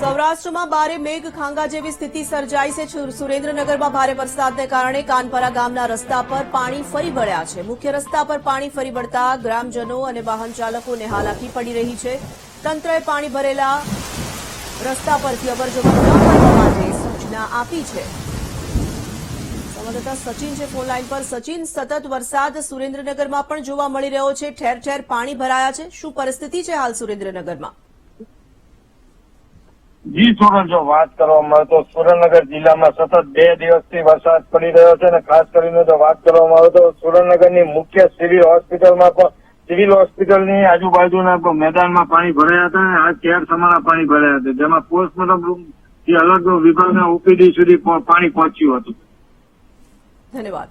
સૌરાષ્ટ્રમાં બારે મેઘ ખાંગા જેવી સ્થિતિ સર્જાઈ છે. સુરેન્દ્રનગરમાં ભારે વરસાદને કારણે કાનપરા ગામના રસ્તા પર પાણી ફરી વળ્યા છે. મુખ્ય રસ્તા પર પાણી ફરી વળતા ગ્રામજનો અને વાહન ચાલકોને હાલાકી પડી રહી છે. તંત્રએ પાણી ભરેલા રસ્તા પરથી અવરજવર ન સૂચના આપી છે. સંવાદદાતા સચિન છે ફોન લાઈન પર. સચિન, સતત વરસાદ સુરેન્દ્રનગરમાં પણ જોવા મળી રહ્યો છે. ઠેર ઠેર પાણી ભરાયા છે. શું પરિસ્થિતિ છે હાલ સુરેન્દ્રનગરમાં? જી, સુરન, જો વાત કરવામાં આવે તો સુરેન્દ્રનગર જિલ્લામાં સતત બે દિવસથી વરસાદ પડી રહ્યો છે અને ખાસ કરીને જો વાત કરવામાં આવે તો સુરેન્દ્રનગરની મુખ્ય સિવિલ હોસ્પિટલમાં પણ, સિવિલ હોસ્પિટલની આજુબાજુના મેદાનમાં પાણી ભરાયા હતા અને આ કેર સમાના પાણી ભરાયા હતા, જેમાં પોસ્ટમોર્ટમ રૂમથી અલગ વિભાગના ઓપીડી સુધી પાણી પહોંચ્યું હતું. ધન્યવાદ.